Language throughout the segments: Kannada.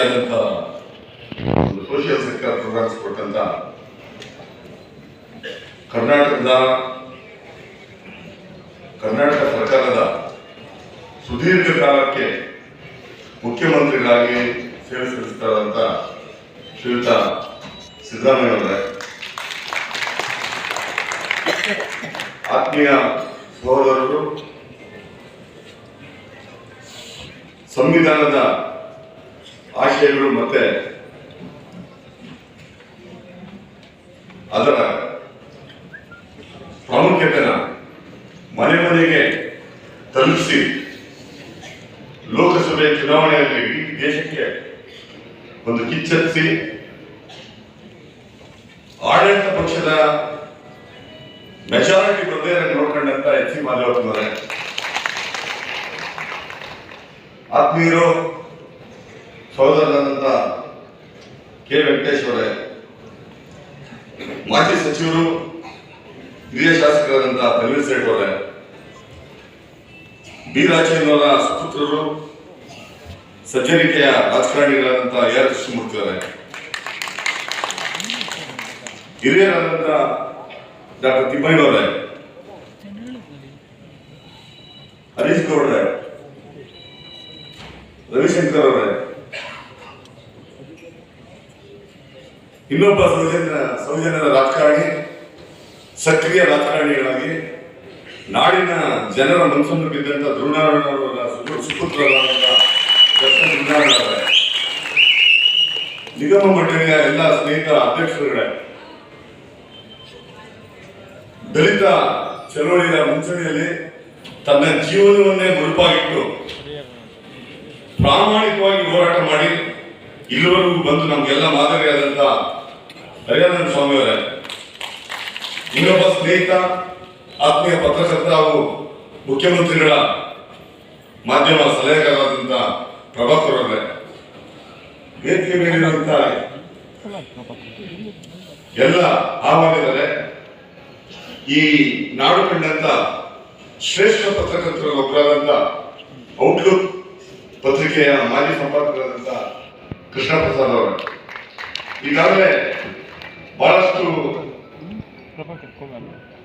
ಆದಂತ ಒಂದು ಸೋಷಿಯಲ್ ಸೆಕ್ಟರ್ ಪ್ರೋಗ್ರಾಮ್ಸ್ ಕೊಟ್ಟಂತ ಕರ್ನಾಟಕದ ಕರ್ನಾಟಕ ಸರ್ಕಾರದ ಸುದೀರ್ಘ ಕಾಲಕ್ಕೆ ಮುಖ್ಯಮಂತ್ರಿಗಳಾಗಿ ಸೇವೆ ಸಲ್ಲಿಸ್ತಾರಂತ ಶ್ರೀಯುತ ಸಿದ್ದರಾಮಯ್ಯ ಅವರೇ. ಆತ್ಮೀಯ ಸಹೋದರರು, ಸಂವಿಧಾನದ ಆಶಯಗಳು ಮತ್ತೆ ಅದರ ಪ್ರಾಮುಖ್ಯತೆನ ಮನೆ ಮನೆಗೆ ತಲುಪಿಸಿ ಲೋಕಸಭೆ ಚುನಾವಣೆಯಲ್ಲಿ ಇಡೀ ದೇಶಕ್ಕೆ ಒಂದು ಕಿಚ್ಚರಿಸಿ ಆಡಳಿತ ಪಕ್ಷದ ಮೆಜಾರಿಟಿ ಬಂದೇ ನೋಡ್ಕೊಂಡಂತ ಎಚ್ ಸಿ ಮಾಧವಪ್ಪನವರೇ ಆತ್ಮೀಯರು ಸಹೋದರರಾದಂತ ಕೆ ವೆಂಕಟೇಶ್ವರೇ ಮಾಜಿ ಸಚಿವರು, ಹಿರಿಯ ಶಾಸಕರಾದಂಥ ತನ್ವೀರ್ ಸೇಠ್ ಅವರೇ, ಬಿ ರಾಜೇಂದ್ರ ಸುಪುತ್ರರು, ಸಜ್ಜನಿಕೆಯ ರಾಜಕಾರಣಿಗಳಾದಂತ ಎ ಆರ್ ಕೃಷ್ಣಮೂರ್ತಿ ಅವರೇ, ಹಿರಿಯರಾದಂತ ಡಾಕ್ಟರ್ ತಿಮ್ಮಯ್ಯನವರೇ ಹರೀಶ್ ಗೌಡ್ರೆ, ರವಿಶಂಕರ್ ಅವರೇ ಇನ್ನೊಬ್ಬ ಸೌಜನ್ಯ, ಸೌಜನ್ಯದ ರಾಜಕಾರಣಿ, ಸಕ್ರಿಯ ರಾಜಕಾರಣಿಗಳಾಗಿ ನಾಡಿನ ಜನರ ಮನಸ್ಸನ್ನು ಗೆದ್ದಂತ ಧ್ರುವನಾರಾಯಣವರ ಅವರ ದರ್ಶನ್ ನಿಗಮ ಮಂಡಳಿಯ ಎಲ್ಲ ಸ್ನೇಹಿತ ಅಧ್ಯಕ್ಷರುಗಳೇ. ದಲಿತ ಚಳವಳಿಯ ಮುಂಚೂಣಿಯಲ್ಲಿ ತನ್ನ ಜೀವನವನ್ನೇ ಮುಡುಪಾಗಿಟ್ಟು ಪ್ರಾಮಾಣಿಕವಾಗಿ ಹೋರಾಟ ಮಾಡಿ ಇಲ್ಲಿವರೆಗೂ ಬಂದು ನಮಗೆಲ್ಲ ಮಾದರಿಯಾದಂತ ಹರಿಯಾನಂದ ಸ್ವಾಮಿ ಅವರೇ ಇನ್ನೊಬ್ಬ ಸ್ನೇಹಿತ, ಆತ್ಮೀಯ ಪತ್ರಕರ್ತ ಹಾಗೂ ಮುಖ್ಯಮಂತ್ರಿಗಳ ಮಾಧ್ಯಮ ಸಲಹೆಗಾರರಾದಂತ ಪ್ರಭಾಕರ್ ಅವರೇ, ವೇದಿಕೆ ಮೇಲಿರುವಂತ ಎಲ್ಲ ಆಹ್ವಾನಿದರೆ ಈ ನಾಡು ಕಂಡಂತ ಶ್ರೇಷ್ಠ ಪತ್ರಕರ್ತರಲ್ಲಿ ಒಬ್ಬರಾದಂತ ಔಟ್ಲುಕ್ ಪತ್ರಿಕೆಯ ಮಾಜಿ ಸಂಪಾದಕರಾದಂತ ಕೃಷ್ಣ ಪ್ರಸಾದ್ ಅವರು. ಈಗಾಗಲೇ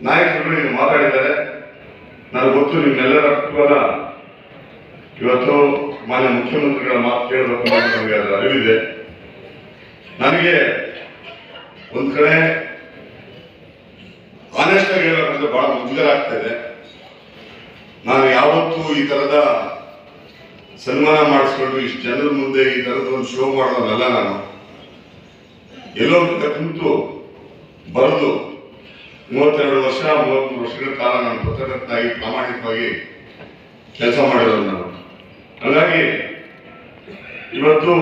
ನಾಯಕರುಗಳು ಮಾತಾಡಿದ್ದಾರೆ. ನನಗೆ ಗೊತ್ತು, ನಿಮ್ಮೆಲ್ಲರ ಕುತೂಹಲ. ಇವತ್ತು ಮಾನ್ಯ ಮುಖ್ಯಮಂತ್ರಿಗಳ ಮಾತು ಕೇಳಬೇಕು ಅಂತ ನಮಗೆ ಅದರ ಅರಿವಿದೆ. ನನಗೆ ಒಂದ್ ಕಡೆ ಆನೆಸ್ಟ್ ಆಗಿ ಹೇಳಬೇಕಂದ್ರೆ ಬಹಳ ಮುಜುಗರ ಆಗ್ತಾ ಇದೆ. ನಾನು ಯಾವತ್ತೂ ಈ ತರದ ಸನ್ಮಾನ ಮಾಡಿಸ್ಕೊಂಡು ಇಷ್ಟು ಜನರ ಮುಂದೆ ಈ ತರದ ಒಂದು ಶೋ ಮಾಡೋದಲ್ಲ ನಾನು. ಎಲ್ಲೋ ಕುಂತು ಬರೆದು ಮೂವತ್ತೆರಡು ವರ್ಷ, ಮೂವತ್ತು ವರ್ಷಗಳ ಕಾಲ ನಾನು ಪತ್ರಕರ್ತನಾಗಿ ಪ್ರಾಮಾಣಿಕವಾಗಿ ಕೆಲಸ ಮಾಡಿರೋದು ನಾನು. ಹಾಗಾಗಿ ಇವತ್ತು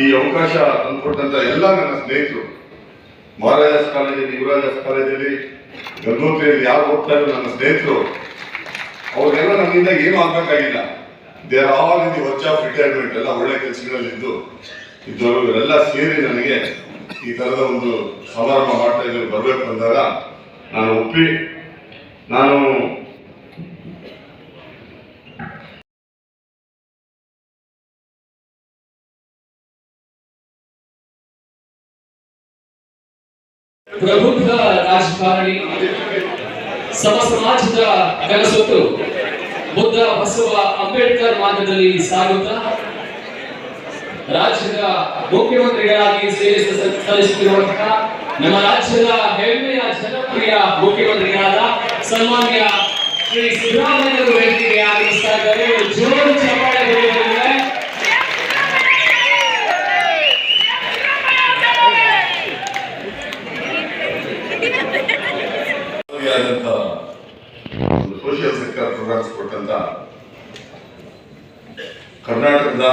ಈ ಅವಕಾಶ ತಂದುಕೊಟ್ಟಂತ ಎಲ್ಲ ನನ್ನ ಸ್ನೇಹಿತರು, ಮಹಾರಾಜಾಸ್ ಕಾಲೇಜಲ್ಲಿ, ಯುವರಾಜಾಸ್ ಕಾಲೇಜಲ್ಲಿ, ಗಂಗೋತ್ರಿಯಲ್ಲಿ ಯಾರು ಹೋಗ್ತಾ ಇದ್ರು ನನ್ನ ಸ್ನೇಹಿತರು, ಅವ್ರಿಗೆಲ್ಲ ನನ್ನಿಂದ ಏನು ಆಗ್ಬೇಕಾಗಿಲ್ಲ. They're all in the verge of retirement ಎಲ್ಲ ಒಳ್ಳೆ ಕೆಲಸಗಳಲ್ಲಿದ್ದು ಇದ್ದವರು, ಇವರೆಲ್ಲ ಸೇರಿ ನನಗೆ ಈ ತರದ ಒಂದು ಸಮಾರಂಭ ಮಾಡ್ತಾ ಇದ್ರು ಬರಬೇಕು ಅಂದಾಗ ನಾನು ಒಪ್ಪಿ, ನಾನು ಪ್ರಬುದ್ಧ ರಾಜಕಾರಣಿ, ಸಮ ಸಮಾಜದ ಕನಸೊತ್ತು ಬುದ್ಧ ಬಸವ ಅಂಬೇಡ್ಕರ್ ಮಾರ್ಗದಲ್ಲಿ ಸಾಗುತ್ತಾ ರಾಜ್ಯದ ಮುಖ್ಯಮಂತ್ರಿಗಳಾಗಿ ಸೇವೆ ಸಲ್ಲಿಸುತ್ತಿರುವಂತಹ ನಮ್ಮ ರಾಜ್ಯದ ಹೆಮ್ಮೆಯ ಜನಪ್ರಿಯ ಮುಖ್ಯಮಂತ್ರಿಗಳಾದ ಸನ್ಮಾನ್ಯ ಶ್ರೀ ಸಿದ್ದರಾಮಯ್ಯ ವೇದಿಕೆಗೆ ಆಗಮಿಸ್ತಾ ಇದ್ದಾರೆ. ಜೋರು ಚಪ್ಪಾಳೆ ಸೋಷಿಯಲ್ ಪ್ರೋಗ್ರಾಮ್ಸ್ ಕೊಟ್ಟಂತ ಕರ್ನಾಟಕದ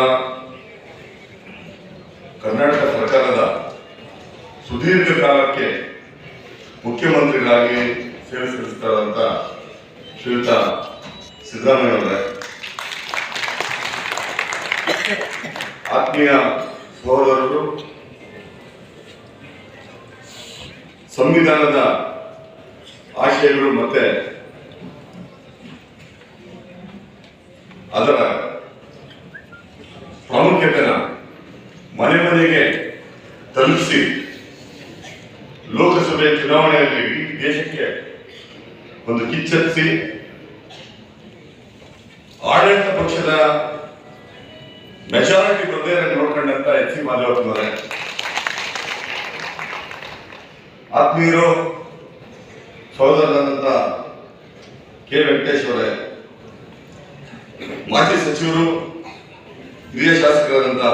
ಕರ್ನಾಟಕ ಸರ್ಕಾರದ ಸುದೀರ್ಘ ಕಾಲಕ್ಕೆ ಮುಖ್ಯಮಂತ್ರಿಗಳಾಗಿ ಸೇವೆ ಸಲ್ಲಿಸ್ತಾರಂತ ಶ್ರೀಯುತ ಸಿದ್ದರಾಮಯ್ಯ ಅವರೇ, ಆತ್ಮೀಯ ಸಹೋದರರು, ಸಂವಿಧಾನದ ಆಶಯಗಳು ಮತ್ತೆ ಅದರ ಪ್ರಾಮುಖ್ಯತೆನ ಮನೆ ಮನೆಗೆ ತಲುಪಿಸಿ ಲೋಕಸಭೆ ಚುನಾವಣೆಯಲ್ಲಿ ಇಡೀ ದೇಶಕ್ಕೆ ಒಂದು ಕಿಚ್ಚರಿಸಿ ಆಡಳಿತ ಪಕ್ಷದ ಮೆಜಾರಿಟಿ ಬಂದೇ ನೋಡ್ಕೊಂಡಂತ ಎಚ್ ಸಿ ಮಾಧವಪ್ಪನವರೇ. ಆತ್ಮೀಯರು ಸಹೋದರರಾದಂತ ಕೆ ವೆಂಕಟೇಶ್ ಅವರೇ, ಮಾಜಿ ಸಚಿವರು, ಹಿರಿಯ ಶಾಸಕರಾದಂತಹ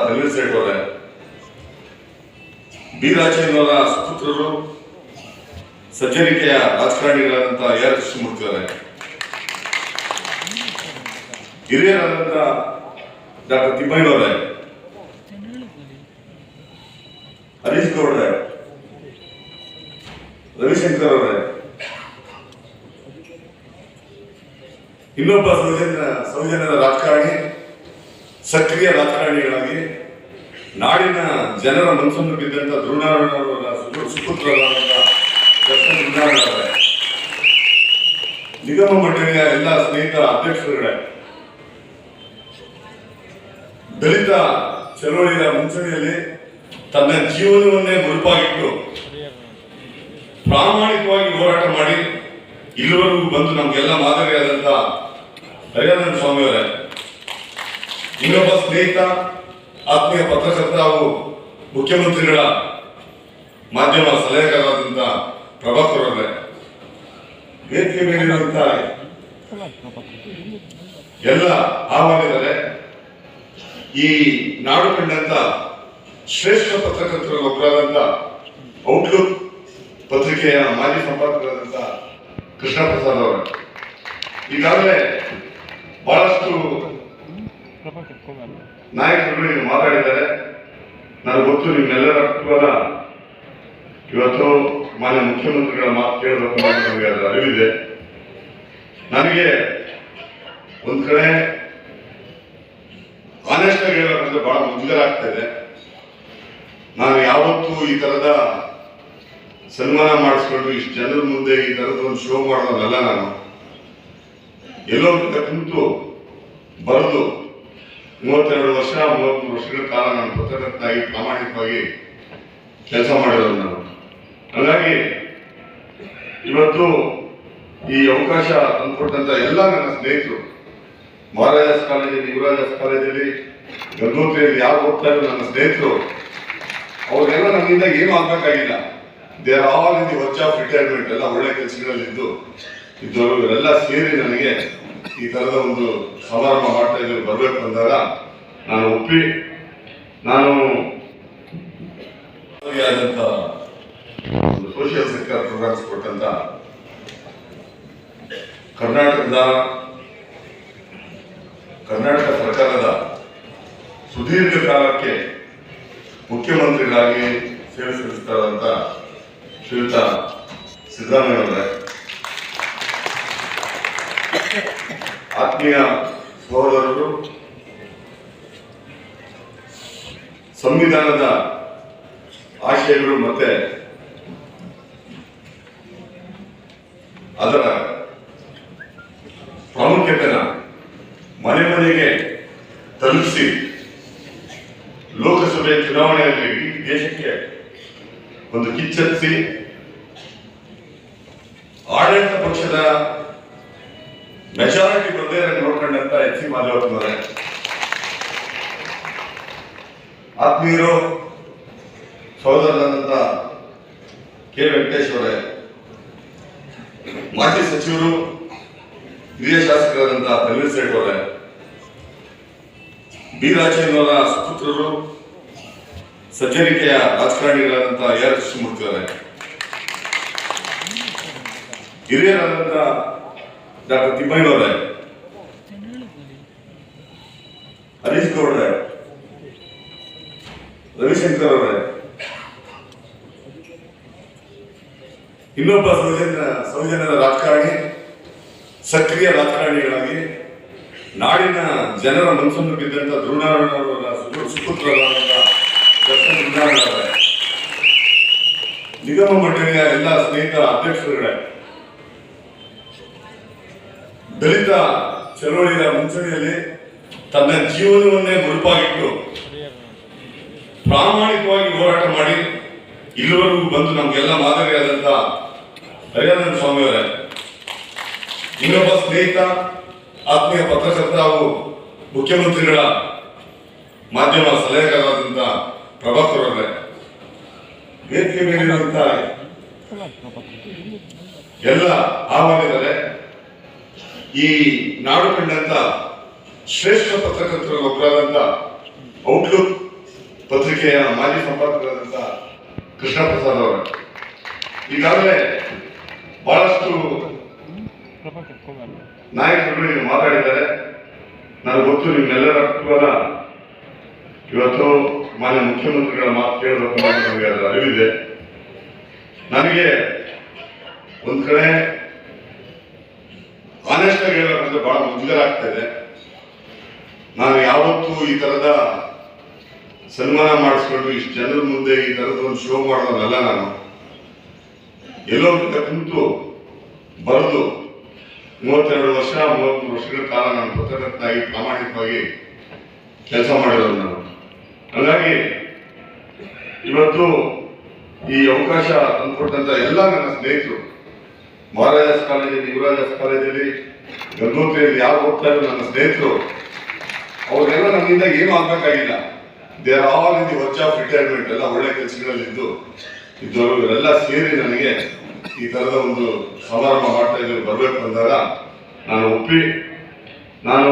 ಬಿ ಸುಪುತ್ರರು, ಸಜ್ಜನಿಕೆಯ ರಾಜಕಾರಣಿಗಳಾದಂತಹ ಎ ಆರ್ ಕೃಷ್ಣಮೂರ್ತಿ ಅವರೇ ಹಿರಿಯರಾದಂತಹ ಡಾಕ್ಟರ್ ತಿಮ್ಮಯ್ಯವರೇ ಹರೀಶ್ ಗೌಡ್ರೆ. ರವಿಶಂಕರ್ ಅವರೇ. ಇನ್ನೊಬ್ಬ ಸೌಜನ್ಯ ಸೌಜನ್ಯದ ರಾಜಕಾರಣಿ, ಸಕ್ರಿಯ ರಾಜಕಾರಣಿಗಳಾಗಿ ನಾಡಿನ ಜನರ ಮನಸ್ಸನ್ನು ಬಿದ್ದಂತ ಧ್ರುವನಾರಾಯಣವರ ಸುಪುತ್ರ ನಿಗಮ ಮಂಡಳಿಯ ಎಲ್ಲ ಸ್ನೇಹಿತರ ಅಧ್ಯಕ್ಷರುಗಳೇ, ದಲಿತ ಚಳವಳಿಯ ಮುಂಚೂಣಿಯಲ್ಲಿ ತನ್ನ ಜೀವನವನ್ನೇ ಮುಡುಪಾಗಿಟ್ಟು ಪ್ರಾಮಾಣಿಕವಾಗಿ ಹೋರಾಟ ಮಾಡಿ ಇಲ್ಲಿವರೆಗೂ ಬಂದು ನಮಗೆಲ್ಲ ಮಾದರಿಯಾದಂತ ದಯಾನಂದ ಸ್ವಾಮಿಯವರೇ, ಇನ್ನೊಬ್ಬ ಸ್ನೇಹಿತ ಆತ್ಮೀಯ ಪತ್ರಕರ್ತ ಹಾಗೂ ಮುಖ್ಯಮಂತ್ರಿಗಳ ಮಾಧ್ಯಮ ಸಲಹೆಗಾರರಾದಂತ ಪ್ರಭಾಕರ್ ಅವರೇ, ವೇದಿಕೆ ಮೇಲಿರುವಂತ ಎಲ್ಲ ಆಹ್ವಾನಿದರೆ ಈ ನಾಡು ಕಂಡಂತ ಶ್ರೇಷ್ಠ ಪತ್ರಕರ್ತರಲ್ಲಿ ಒಬ್ಬರಾದಂತ ಔಟ್ಲುಕ್ ಪತ್ರಿಕೆಯ ಮಾಜಿ ಸಂಪಾದಕರಾದಂತ ಕೃಷ್ಣ ಪ್ರಸಾದ್ ಅವರು. ಈಗಾಗಲೇ ಬಹಳಷ್ಟು ನಾಯಕರು ನೀವು ಮಾತಾಡಿದ್ದಾರೆ. ನಾನು ಗೊತ್ತು, ನಿಮ್ಮೆಲ್ಲರ ಕುತೂಹಲ ಇವತ್ತು ಮಾನ್ಯ ಮುಖ್ಯಮಂತ್ರಿಗಳ ಮಾತು ಕೇಳಬೇಕು ಅಂತ ನಮಗೆ ಅದರ ಅರಿವಿದೆ. ನನಗೆ ಒಂದು ಕಡೆ ಆನೆಸ್ಟ್ ಆಗಿ ಹೇಳ್ಬೇಕಂದ್ರೆ ಬಹಳ ಮುಜುಗರ ಆಗ್ತಾ ಇದೆ. ನಾನು ಯಾವತ್ತೂ ಈ ತರದ ಸನ್ಮಾನ ಮಾಡಿಸ್ಕೊಂಡು ಇಷ್ಟು ಜನರ ಮುಂದೆ ಈ ತರದ ಒಂದು ಶೋ ಮಾಡೋದಲ್ಲ ನಾನು. ಎಲ್ಲೋ ಕುಂತು ಬರೆದು ಮೂವತ್ತೆರಡು ವರ್ಷ ಮೂವತ್ಮೂರು ವರ್ಷಗಳ ಕಾಲ ನಾನು ಪತ್ರಕರ್ತನಾಗಿ ಪ್ರಾಮಾಣಿಕವಾಗಿ ಕೆಲಸ ಮಾಡಿರೋದು ನಾನು. ಹಾಗಾಗಿ ಇವತ್ತು ಈ ಅವಕಾಶ ತಂದುಕೊಟ್ಟಂತ ಎಲ್ಲ ನನ್ನ ಸ್ನೇಹಿತರು, ಮಹಾರಾಜಾಸ್ ಕಾಲೇಜಲ್ಲಿ ಯುವರಾಜಾಸ್ ಕಾಲೇಜಲ್ಲಿ ಗಂಗೋತ್ರಿಯಲ್ಲಿ ಯಾರು ಹೋಗ್ತಾ ಇದ್ರು ನನ್ನ ಸ್ನೇಹಿತರು ಅವರೆಲ್ಲ ನನ್ನಿಂದ ಏನು ಆಗ್ಬೇಕಾಗಿಲ್ಲ. They're all in the verge of retirement ಎಲ್ಲ ಒಳ್ಳೆ ಕೆಲಸಗಳಲ್ಲಿದ್ದು, ಇದ್ದವರು, ಇವರೆಲ್ಲ ಸೇರಿ ನನಗೆ ಈ ತರದ ಒಂದು ಸಮಾರಂಭ ಮಾಡ್ತಾ ಇದ್ರು ಬರಬೇಕು ಅಂದಾಗ ನಾನು ಒಪ್ಪಿ, ನಾನು ಆದಂತ ಒಂದು ಸೋಷಿಯಲ್ ಸೆಕ್ಟರ್ ಪ್ರೋಗ್ರಾಮ್ಸ್ ಕೊಟ್ಟಂತ ಕರ್ನಾಟಕದ, ಕರ್ನಾಟಕ ಸರ್ಕಾರದ ಸುದೀರ್ಘ ಕಾಲಕ್ಕೆ ಮುಖ್ಯಮಂತ್ರಿಗಳಾಗಿ ಸೇವೆ ಸಲ್ಲಿಸ್ತಾರಂತ ಶ್ರೀಯುತ ಸಿದ್ದರಾಮಯ್ಯವರೇ ಆತ್ಮೀಯ ಸಹೋದರರು ಸಂವಿಧಾನದ ಆಶಯಗಳು ಮತ್ತೆ ಅದರ ಪ್ರಾಮುಖ್ಯತೆನ ಮನೆ ಮನೆಗೆ ತಲುಪಿಸಿ ಲೋಕಸಭೆ ಚುನಾವಣೆಯಲ್ಲಿ ದೇಶಕ್ಕೆ ಒಂದು ಕಿಚ್ಚರಿಸಿ ಆಡಳಿತ ಪಕ್ಷದ ಮೆಜಾರಿಟಿ ಬಂದೇ ನೋಡ್ಕೊಂಡಂತ ಎಚ್ ಸಿ ಮಾಧವಪ್ಪನವರೇ ಆತ್ಮೀಯರು, ಸಹೋದರರಾದಂತ ಕೆ. ವೆಂಕಟೇಶ್ವರೇ ಮಾಜಿ ಸಚಿವರು, ಹಿರಿಯ ಶಾಸಕರಾದಂತಹ ತನ್ವೀರ್ ಸೇಠ್ ಅವರೇ, ಬಿ. ರಾಜೇಂದ್ರವರ ಸುಪುತ್ರರು, ಸಜ್ಜನಿಕೆಯ ರಾಜಕಾರಣಿಗಳಾದಂತಹ ಎ. ಆರ್. ಕೃಷ್ಣಮೂರ್ತಿ ಅವರೇ. ಹಿರಿಯರಾದಂತಹ ಡಾಕ್ಟರ್ ತಿಮ್ಮಯ್ಯನವರೇ ಹರೀಶ್ ಗೌಡ್ರೆ. ರವಿಶಂಕರ್ ಅವರೇ. ಇನ್ನೊಬ್ಬ ಸೌಜನ್ಯ ಸೌಜನ್ಯದ ರಾಜಕಾರಣಿ, ಸಕ್ರಿಯ ರಾಜಕಾರಣಿಗಳಾಗಿ ನಾಡಿನ ಜನರ ಮನಸ್ಸನ್ನು ಬಿದ್ದಂತ ಧ್ರುವನಾರಾಯಣವರ ಸುಪುತ್ರರಾದಂತ ನಿಗಮ ಮಂಡಳಿಯ ಎಲ್ಲ ಸ್ನೇಹಿತರ ಅಧ್ಯಕ್ಷರುಗಳೇ. ದಲಿತ ಚಳವಳಿಯ ಮುಂಚೂಣಿಯಲ್ಲಿ ತನ್ನ ಜೀವನವನ್ನೇ ಮುಡುಪಾಗಿಟ್ಟು ಪ್ರಾಮಾಣಿಕವಾಗಿ ಹೋರಾಟ ಮಾಡಿ ಇಲ್ಲಿವರೆಗೂ ಬಂದು ನಮಗೆಲ್ಲ ಮಾದರಿಯಾದಂತ ಹರಿಯಾನಂದ ಸ್ವಾಮಿಯವರೇ, ಇನ್ನೊಬ್ಬ ಸ್ನೇಹಿತ, ಆತ್ಮೀಯ ಪತ್ರಕರ್ತ ಹಾಗೂ ಮುಖ್ಯಮಂತ್ರಿಗಳ ಮಾಧ್ಯಮ ಸಲಹೆಗಾರರಾದಂಥ ಪ್ರಭಾಕರ್ ಅವರೇ, ವೇದಿಕೆ ಮೇಲಿರುವಂತ ಎಲ್ಲ ಆಹ್ವಾನಿದ್ದಾರೆ ಈ ನಾಡು ಕಂಡಂತ ಶ್ರೇಷ್ಠ ಪತ್ರಕರ್ತರ ಒಬ್ಬರಾದಂತ ಔಟ್ಲುಕ್ ಪತ್ರಿಕೆಯ ಮಾಜಿ ಸಂಪಾದಕರಾದಂತ ಕೃಷ್ಣ ಪ್ರಸಾದ್ ಅವರು. ಈಗಾಗಲೇ ಬಹಳಷ್ಟು ನಾಯಕರು ಇಲ್ಲಿ ಮಾತಾಡಿದ್ದಾರೆ. ನನಗೆ ಗೊತ್ತು ನಿಮ್ಮೆಲ್ಲರ ಕುತೂಹಲ. ಇವತ್ತು ಮಾನ್ಯ ಮುಖ್ಯಮಂತ್ರಿಗಳ ಮಾತು ಕೇಳಬೇಕು ನನಗೆ ನಮಗೆ ಅದರ ಅರಿವಿದೆ. ನನಗೆ ಒಂದು ಕಡೆ ಆನೆಸ್ಟ್ ಆಗಿ ಹೇಳಬೇಕಂದ್ರೆ ಬಹಳ ಮುಜುಗರ ಆಗ್ತಾ ಇದೆ ನಾನು ಯಾವತ್ತೂ ಈ ತರದ ಸನ್ಮಾನ ಮಾಡಿಸ್ಕೊಂಡು ಇಷ್ಟು ಜನರ ಮುಂದೆ ಈ ತರದ ಒಂದು ಶೋ ಮಾಡೋದಲ್ಲ ನಾನು. ಎಲ್ಲೋ ಕುಂತು ಬರೆದು ಮೂವತ್ತೆರಡು ವರ್ಷ, ಮೂವತ್ಮೂರು ವರ್ಷಗಳ ಕಾಲ ನಾನು ಪತ್ರಕರ್ತನಾಗಿ ಪ್ರಾಮಾಣಿಕವಾಗಿ ಕೆಲಸ ಮಾಡಿರೋದು ನಾನು. ಹಾಗಾಗಿ ಇವತ್ತು ಈ ಅವಕಾಶ ತಂದುಕೊಟ್ಟಂತ ಎಲ್ಲ ನನ್ನ ಸ್ನೇಹಿತರು, ಮಹಾರಾಜಾಸ್ ಕಾಲೇಜಲ್ಲಿ, ಯುವರಾಜಾಸ್ ಕಾಲೇಜಲ್ಲಿ ಗಂಗೋತ್ರಿಯಲ್ಲಿ ಯಾರು ಹೋಗ್ತಾರೆ ನನ್ನ ಸ್ನೇಹಿತರು? ಅವರೆಲ್ಲ ನಮ್ಮಿಂದ ಏನು ಆಗ್ಬೇಕಾಗಿಲ್ಲ. They're all in the verge of retirement ಎಲ್ಲ ಒಳ್ಳೆ ಕೆಲಸಗಳಲ್ಲಿ ಇದ್ದು, ಇದ್ದವರು ಇವರೆಲ್ಲ ಸೇರಿ ನನಗೆ ಈ ತರದ ಒಂದು ಸಮಾರಂಭ ಮಾಡ್ತಾ ಇದ್ರು ಬರಬೇಕು ಅಂದಾಗ ನಾನು ಒಪ್ಪಿ, ನಾನು